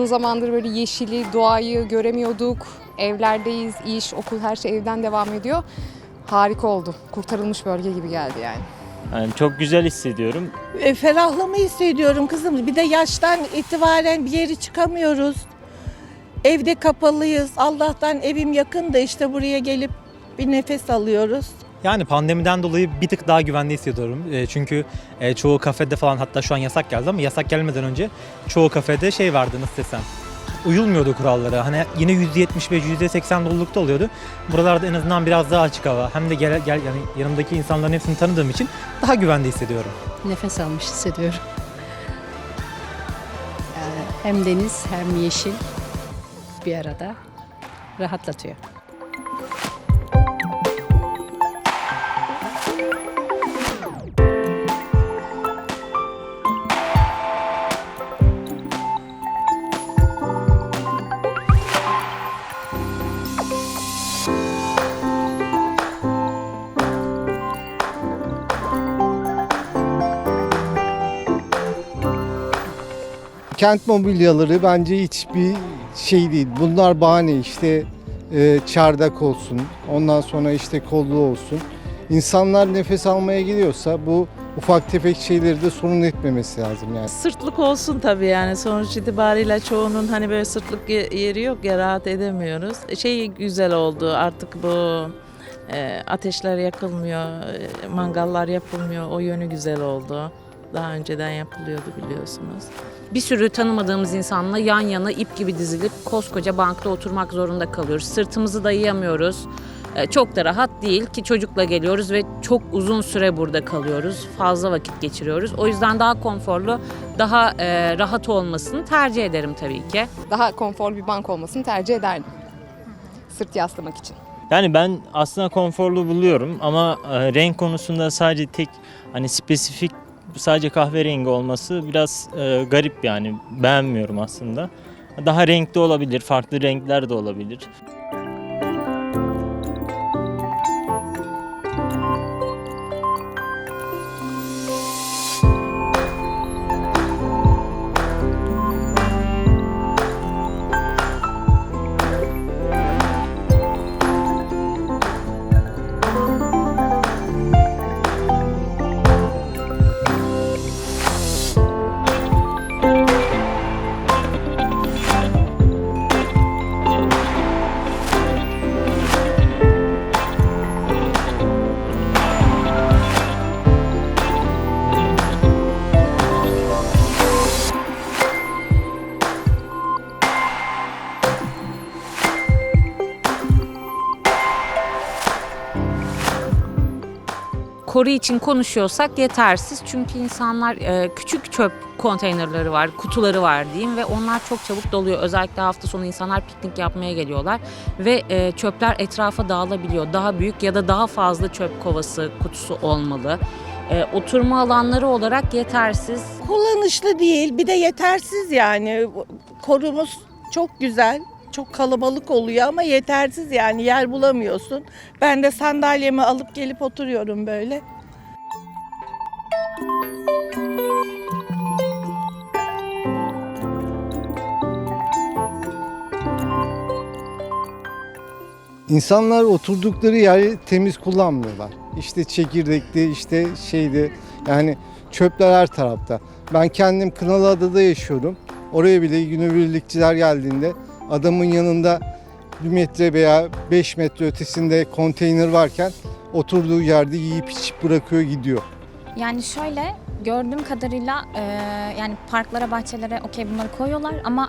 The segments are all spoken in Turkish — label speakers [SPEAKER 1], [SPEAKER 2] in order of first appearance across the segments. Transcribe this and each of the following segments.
[SPEAKER 1] Uzun zamandır böyle yeşili, doğayı göremiyorduk. Evlerdeyiz, iş, okul her şey evden devam ediyor. Harika oldu. Kurtarılmış bölge gibi geldi yani.
[SPEAKER 2] Yani çok güzel hissediyorum.
[SPEAKER 3] E, ferahlama hissediyorum kızım. Bir de yaştan itibaren bir yere çıkamıyoruz. Evde kapalıyız. Allah'tan evim yakın da işte buraya gelip bir nefes alıyoruz.
[SPEAKER 4] Yani pandemiden dolayı bir tık daha güvende hissediyorum. E, çünkü e, çoğu kafede falan hatta şu an yasak geldi ama yasak gelmeden önce çoğu kafede şey vardı nasıl desem. Uyulmuyordu kurallara. Hani yine %75, %80 dolulukta oluyordu. Buralarda en azından biraz daha açık hava. Hem de gel, gel yani yanımdaki insanların hepsini tanıdığım için daha güvende hissediyorum.
[SPEAKER 5] nefes almış hissediyorum. Yani hem deniz hem yeşil bir arada rahatlatıyor.
[SPEAKER 6] Kent mobilyaları bence hiçbir şey değil. Bunlar bahane işte e, çardak olsun, ondan sonra işte kollu olsun. İnsanlar nefes almaya gidiyorsa bu ufak tefek şeyleri de sorun etmemesi lazım yani.
[SPEAKER 7] Sırtlık olsun tabii yani sonuç itibariyle çoğunun hani böyle sırtlık ye- yeri yok ya rahat edemiyoruz. Şey güzel oldu artık bu e, ateşler yakılmıyor, e, mangallar yapılmıyor o yönü güzel oldu. Daha önceden yapılıyordu biliyorsunuz.
[SPEAKER 8] bir sürü tanımadığımız insanla yan yana ip gibi dizilip koskoca bankta oturmak zorunda kalıyoruz. Sırtımızı dayayamıyoruz. Ee, Çok da rahat değil ki çocukla geliyoruz ve çok uzun süre burada kalıyoruz. Fazla vakit geçiriyoruz. O yüzden daha konforlu, daha e, rahat olmasını tercih ederim tabii ki.
[SPEAKER 1] Daha konforlu bir bank olmasını tercih ederdim. Sırt yaslamak için.
[SPEAKER 2] Yani ben aslında konforlu buluyorum ama e, renk konusunda sadece tek hani spesifik sadece kahverengi olması biraz e, garip yani beğenmiyorum aslında. Daha renkli olabilir, farklı renkler de olabilir.
[SPEAKER 8] Koru için konuşuyorsak yetersiz. Çünkü insanlar e, küçük çöp konteynerleri var, kutuları var diyeyim ve onlar çok çabuk doluyor. Özellikle hafta sonu insanlar piknik yapmaya geliyorlar ve e, çöpler etrafa dağılabiliyor. Daha büyük ya da daha fazla çöp kovası, kutusu olmalı. E, oturma alanları olarak yetersiz.
[SPEAKER 3] Kullanışlı değil bir de yetersiz yani. Korumuz çok güzel. Çok kalabalık oluyor ama yetersiz yani yer bulamıyorsun. Ben de sandalyemi alıp gelip oturuyorum böyle.
[SPEAKER 6] İnsanlar oturdukları yeri temiz kullanmıyorlar. İşte çekirdekli, işte şeydi yani çöpler her tarafta. Ben kendim Kınalıada'da yaşıyorum. Oraya bile günübirlikçiler geldiğinde adamın yanında bir metre veya 5 metre ötesinde konteyner varken oturduğu yerde yiyip içip bırakıyor gidiyor.
[SPEAKER 9] Yani şöyle gördüğüm kadarıyla e, yani parklara, bahçelere okey bunları koyuyorlar ama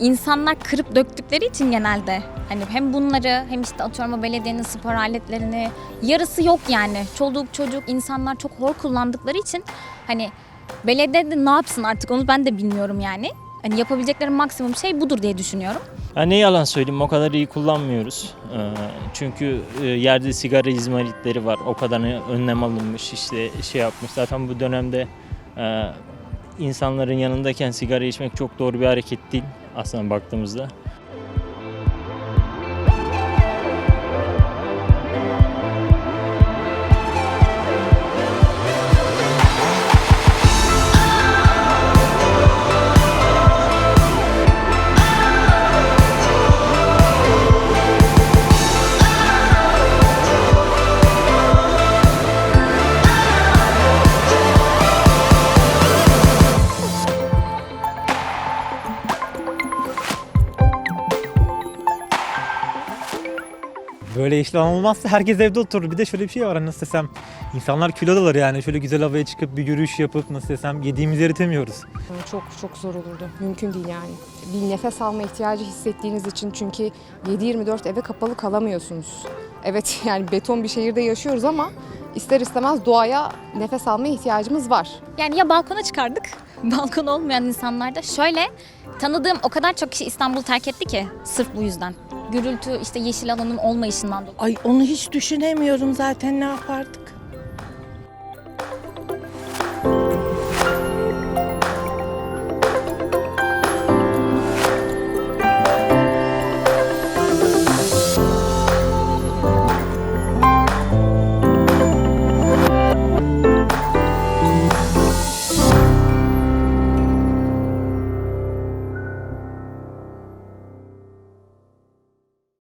[SPEAKER 9] insanlar kırıp döktükleri için genelde hani hem bunları hem işte atıyorum o belediyenin spor aletlerini yarısı yok yani. Çoluk çocuk insanlar çok hor kullandıkları için hani belediye de ne yapsın artık onu ben de bilmiyorum yani. Hani yapabilecekleri maksimum şey budur diye düşünüyorum.
[SPEAKER 2] Ya ne yalan söyleyeyim o kadar iyi kullanmıyoruz. Ee, çünkü e, yerde sigara izmaritleri var. O kadar önlem alınmış işte şey yapmış. Zaten bu dönemde e, insanların yanındayken sigara içmek çok doğru bir hareket değil aslında baktığımızda.
[SPEAKER 4] Böyle yeşil alan olmazsa herkes evde oturur. Bir de şöyle bir şey var hani nasıl desem insanlar kilodalar yani şöyle güzel havaya çıkıp bir yürüyüş yapıp nasıl desem yediğimizi eritemiyoruz.
[SPEAKER 1] Çok çok zor olurdu. Mümkün değil yani. Bir nefes alma ihtiyacı hissettiğiniz için çünkü 7-24 eve kapalı kalamıyorsunuz. Evet yani beton bir şehirde yaşıyoruz ama ister istemez doğaya nefes almaya ihtiyacımız var.
[SPEAKER 9] Yani ya balkona çıkardık, balkon olmayan insanlar da şöyle tanıdığım o kadar çok kişi İstanbul'u terk etti ki sırf bu yüzden. Gürültü işte yeşil alanın olmayışından dolayı.
[SPEAKER 3] Ay onu hiç düşünemiyorum zaten ne yapardık.